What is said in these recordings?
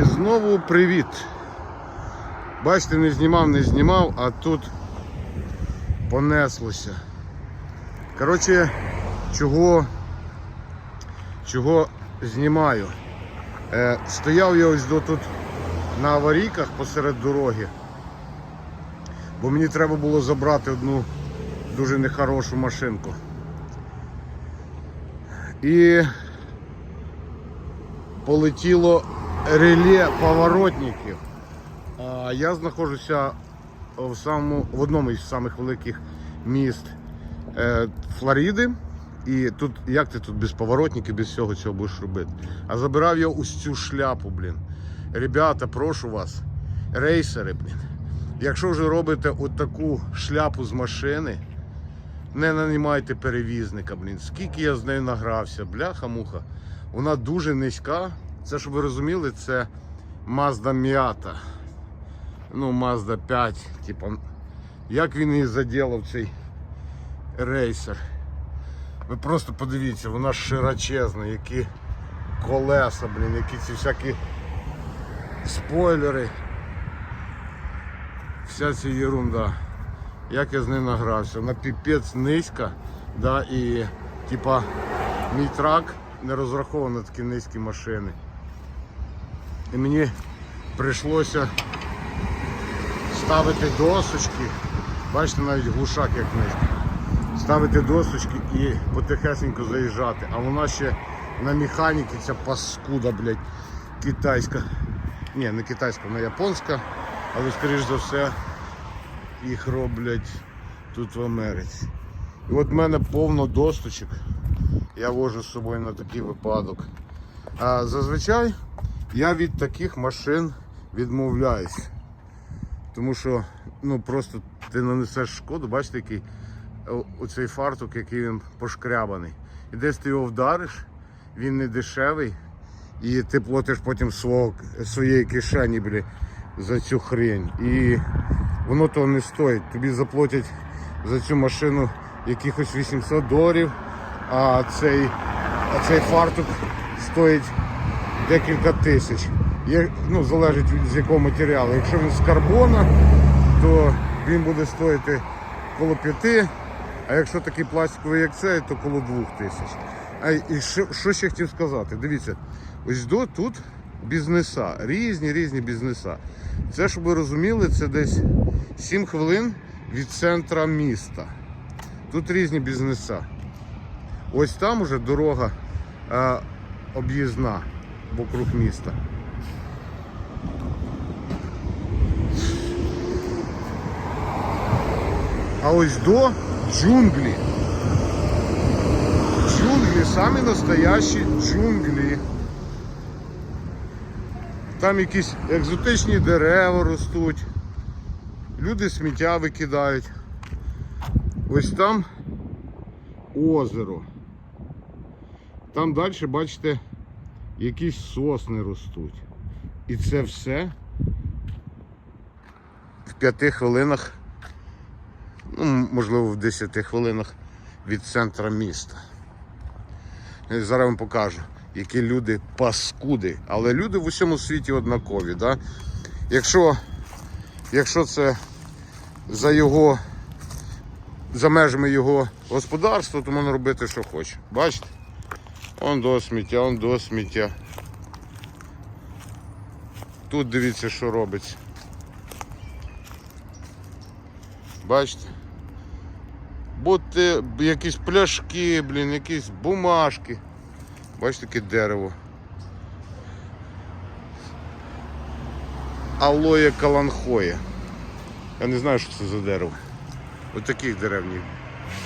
І знову привіт. Бачите, не знімав, не знімав, а тут понеслося. Коротше, чого, чого знімаю? Е, стояв я ось до тут на аварійках посеред дороги, бо мені треба було забрати одну дуже нехорошу машинку. І полетіло реле поворотників. Я знаходжуся в, самому, в одному із самих великих міст е, Флориди. І тут як ти тут без поворотників, без всього цього будеш робити? А забирав я ось цю шляпу, блін. Ребята, прошу вас, рейсери, блін. Якщо вже робите от таку шляпу з машини, не нанімайте перевізника, блін. Скільки я з нею награвся, бляха-муха. Вона дуже низька. Це, щоб ви розуміли, це Mazda Miata. Ну, Mazda 5. Типа, як він її заділав цей рейсер. Ви просто подивіться, вона широчезна, які колеса, блін, які ці всякі спойлери. Вся ця ерунда. Як я з нею награвся. На піпець низька, да, і типа мій трак не розрахований на такі низькі машини. І мені прийшлося ставити досочки. Бачите, навіть глушак як низький. Ставити досочки і потихесенько заїжджати. А вона ще на механіки ця паскуда, блядь, китайська. Ні, не китайська, вона японська, але скоріш за все їх роблять тут в Америці. І от в мене повно досточок. Я вожу з собою на такий випадок. А зазвичай я від таких машин відмовляюсь. Тому що ну просто ти нанесеш шкоду, бачите, який оцей фартук, який він пошкрябаний. І десь ти його вдариш, він не дешевий, і ти платиш потім свого, своєї кишені блі, за цю хрень. І воно того не стоїть. Тобі заплатять за цю машину якихось 800 доларів, а цей, а цей фартук стоїть декілька тисяч. Є, ну, залежить від з якого матеріалу. Якщо він з карбона, то він буде стоїти коло п'яти, а якщо такий пластиковий, як цей, то коло двох тисяч. А і що, що ще хотів сказати? Дивіться, ось до тут бізнеса, різні різні бізнеса. Це, щоб ви розуміли, це десь 7 хвилин від центра міста. Тут різні бізнеса. Ось там уже дорога е, об'їзна вокруг міста. А ось до джунглі. Джунглі, самі настоящі джунглі. Там якісь екзотичні дерева ростуть. Люди сміття викидають. Ось там озеро. Там далі, бачите, якісь сосни ростуть. І це все в п'яти хвилинах, ну, можливо, в 10 хвилинах від центра міста. Я зараз вам покажу, які люди паскуди. Але люди в усьому світі однакові. Да? Якщо, якщо це за його, за межами його господарства, то можна робити, що хоче. Бачите? Он до сміття, он до сміття. Тут дивіться, що робиться. Бачите? Бути якісь пляшки, блін, якісь бумажки. Бачите, яке дерево. Алоє каланхоє. Я не знаю, що це за дерево. Ось таких дерев ні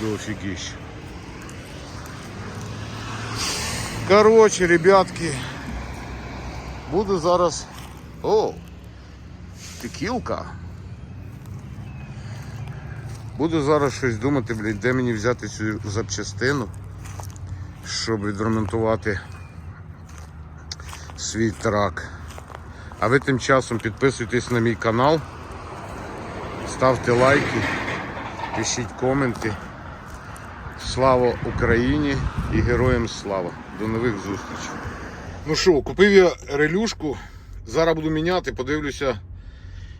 до офігіща. Коротше, ребятки, буду зараз. О! Текілка. Буду зараз щось думати, блядь, де мені взяти цю запчастину, щоб відремонтувати свій трак. А ви тим часом підписуйтесь на мій канал, ставте лайки, пишіть коменти. Слава Україні і героям слава. До нових зустрічей. Ну що, купив я релюшку Зараз буду міняти, подивлюся,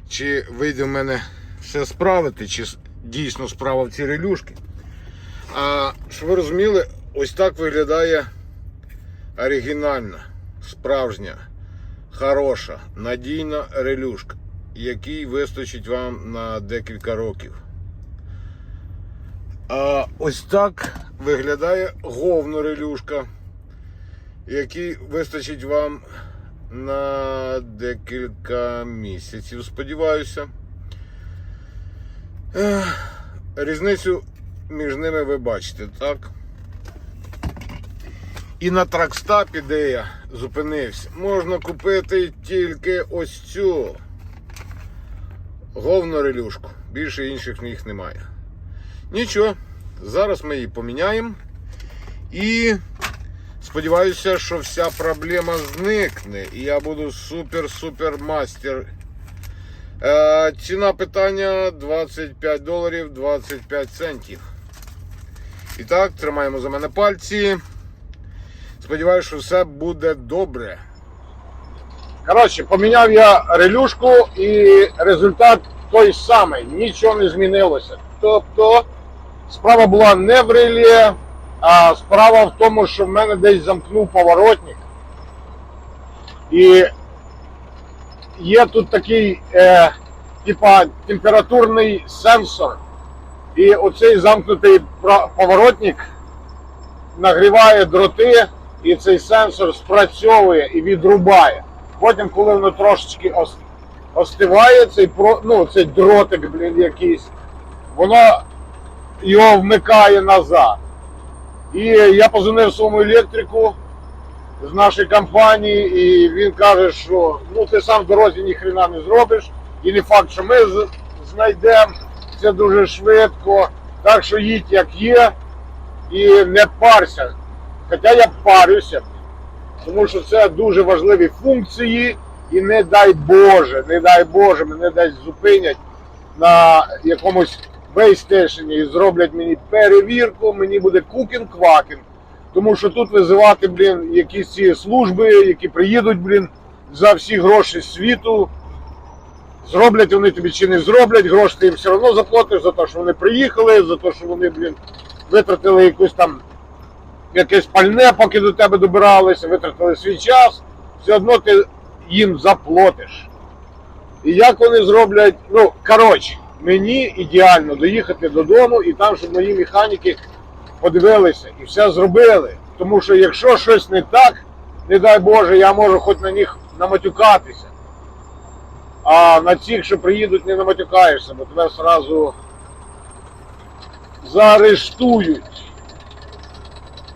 чи вийде в мене все справити, чи дійсно справа в ці релюшки. А щоб ви розуміли, ось так виглядає оригінальна, справжня, хороша, надійна релюшка, який вистачить вам на декілька років. А ось так виглядає говно релюшка, який вистачить вам на декілька місяців, сподіваюся. Різницю між ними ви бачите, так? І на тракстапі, де я зупинився, можна купити тільки ось цю говно релюшку. Більше інших їх немає. Нічого, зараз ми її поміняємо. І сподіваюся, що вся проблема зникне. І я буду супер-супер мастер. Е, ціна питання 25 доларів 25 центів. І так, тримаємо за мене пальці. Сподіваюся, що все буде добре. Коротше, поміняв я релюшку і результат той самий, нічого не змінилося. Тобто справа була не в релі, а справа в тому, що в мене десь замкнув поворотник. І є тут такий е, типа температурний сенсор. І оцей замкнутий поворотник нагріває дроти, і цей сенсор спрацьовує і відрубає. Потім, коли воно трошечки ос- остиває, цей, ну, цей дротик, блін, якийсь, воно його вмикає назад. І я позвонив своєму електрику з нашої компанії, і він каже, що ну ти сам в дорозі ніхрена не зробиш, і не факт, що ми знайдемо це дуже швидко. Так що їдь як є і не парся. Хоча я парюся, тому що це дуже важливі функції, і не дай Боже, не дай Боже, мене десь зупинять на якомусь вейстейшені і зроблять мені перевірку, мені буде кукін-квакін. Тому що тут визивати, блін, якісь ці служби, які приїдуть, блін, за всі гроші світу. Зроблять вони тобі чи не зроблять, гроші ти їм все одно заплатиш за те, що вони приїхали, за те, що вони, блін, витратили якусь там якесь пальне, поки до тебе добиралися, витратили свій час, все одно ти їм заплатиш. І як вони зроблять, ну, коротше, мені ідеально доїхати додому і там, щоб мої механіки подивилися і все зробили. Тому що якщо щось не так, не дай Боже, я можу хоч на них наматюкатися. А на цих, що приїдуть, не наматюкаєшся, бо тебе одразу заарештують.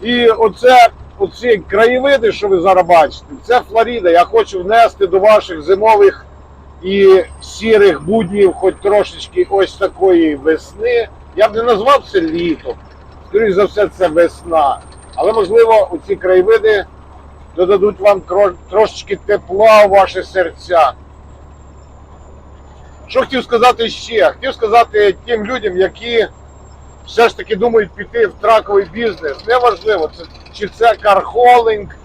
І оце, оці краєвиди, що ви зараз бачите, це Флоріда. Я хочу внести до ваших зимових і сірих буднів, хоч трошечки ось такої весни. Я б не назвав це літом. Скоріше за все, це весна. Але можливо, оці краєвиди додадуть вам трошечки тепла у ваші серця. Що хотів сказати ще? Хотів сказати тим людям, які все ж таки думають піти в траковий бізнес. Неважливо, це, чи це кархолинг,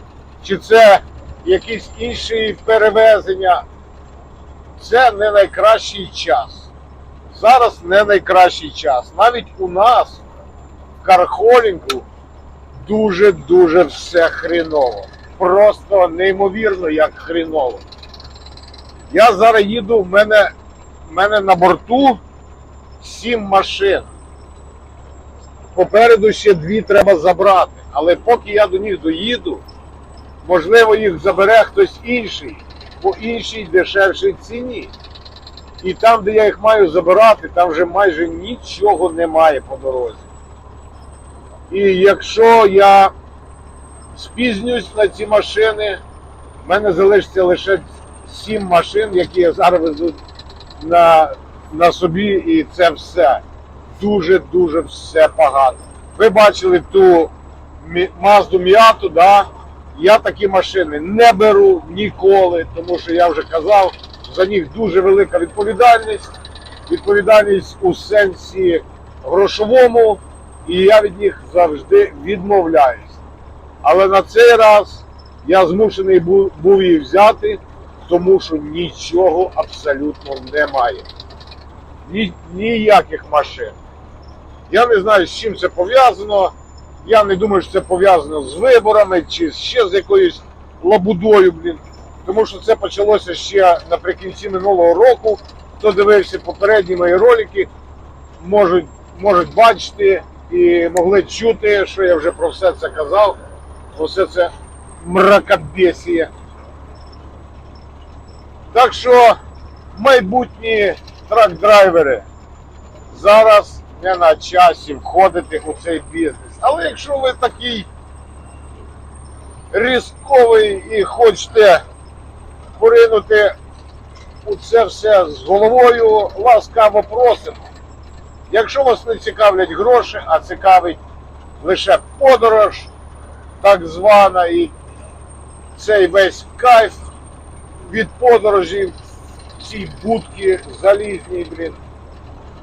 чи це якісь інші перевезення. Це не найкращий час. Зараз не найкращий час. Навіть у нас в кархолінгу дуже-дуже все хріново. Просто неймовірно, як хріново. Я зараз їду, в мене, в мене на борту сім машин. Попереду ще дві треба забрати. Але поки я до них доїду, можливо, їх забере хтось інший по іншій дешевшій ціні. І там, де я їх маю забирати, там вже майже нічого немає по дорозі. І якщо я спізнюсь на ці машини, в мене залишиться лише сім машин, які я зараз везу на, на собі, і це все. Дуже-дуже все погано. Ви бачили ту Мазду Міату, да? Я такі машини не беру ніколи, тому що я вже казав, за них дуже велика відповідальність. Відповідальність у сенсі грошовому, і я від них завжди відмовляюсь. Але на цей раз я змушений був її взяти, тому що нічого абсолютно немає. Ні, ніяких машин. Я не знаю, з чим це пов'язано. Я не думаю, що це пов'язано з виборами чи ще з якоюсь лабудою, блін. Тому що це почалося ще наприкінці минулого року. Хто дивився попередні мої ролики, можуть, можуть бачити і могли чути, що я вже про все це казав. Усе це мракобесіє. Так що майбутні трак-драйвери зараз не на часі входити у цей бізнес. Але якщо ви такий різковий і хочете поринути у це все з головою, ласкаво просимо. Якщо вас не цікавлять гроші, а цікавить лише подорож, так звана, і цей весь кайф від подорожі в цій будці залізній, блін.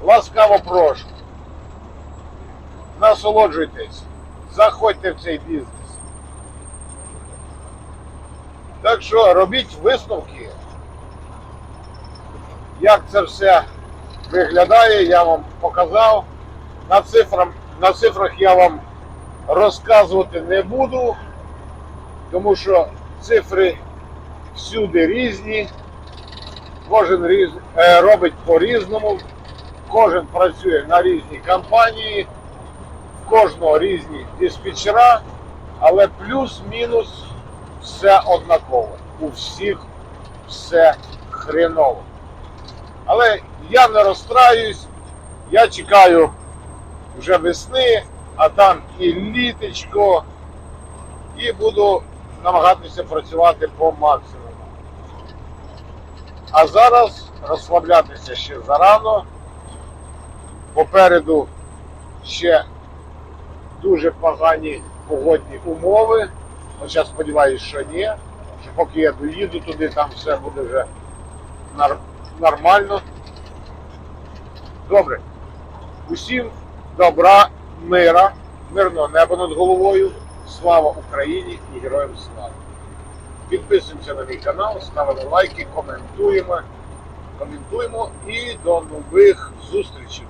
Ласкаво прошу. Насолоджуйтесь, заходьте в цей бізнес. Так що робіть висновки. Як це все виглядає, я вам показав. На, цифрам, на цифрах я вам розказувати не буду, тому що цифри всюди різні, кожен різ, е, робить по-різному, кожен працює на різній компанії, кожного різні диспетчера, але плюс-мінус все однаково. У всіх все хреново. Але я не розстраюсь, я чекаю вже весни, а там і літочко, і буду намагатися працювати по максимуму. А зараз розслаблятися ще зарано. Попереду ще дуже погані погодні умови. Хоча сподіваюся, що ні. Що поки я доїду туди, там все буде вже нормально. Добре. Усім добра, мира, мирного неба над головою. Слава Україні і героям слава! Підписуємося на мій канал, ставимо лайки, коментуємо. Коментуємо і до нових зустрічей.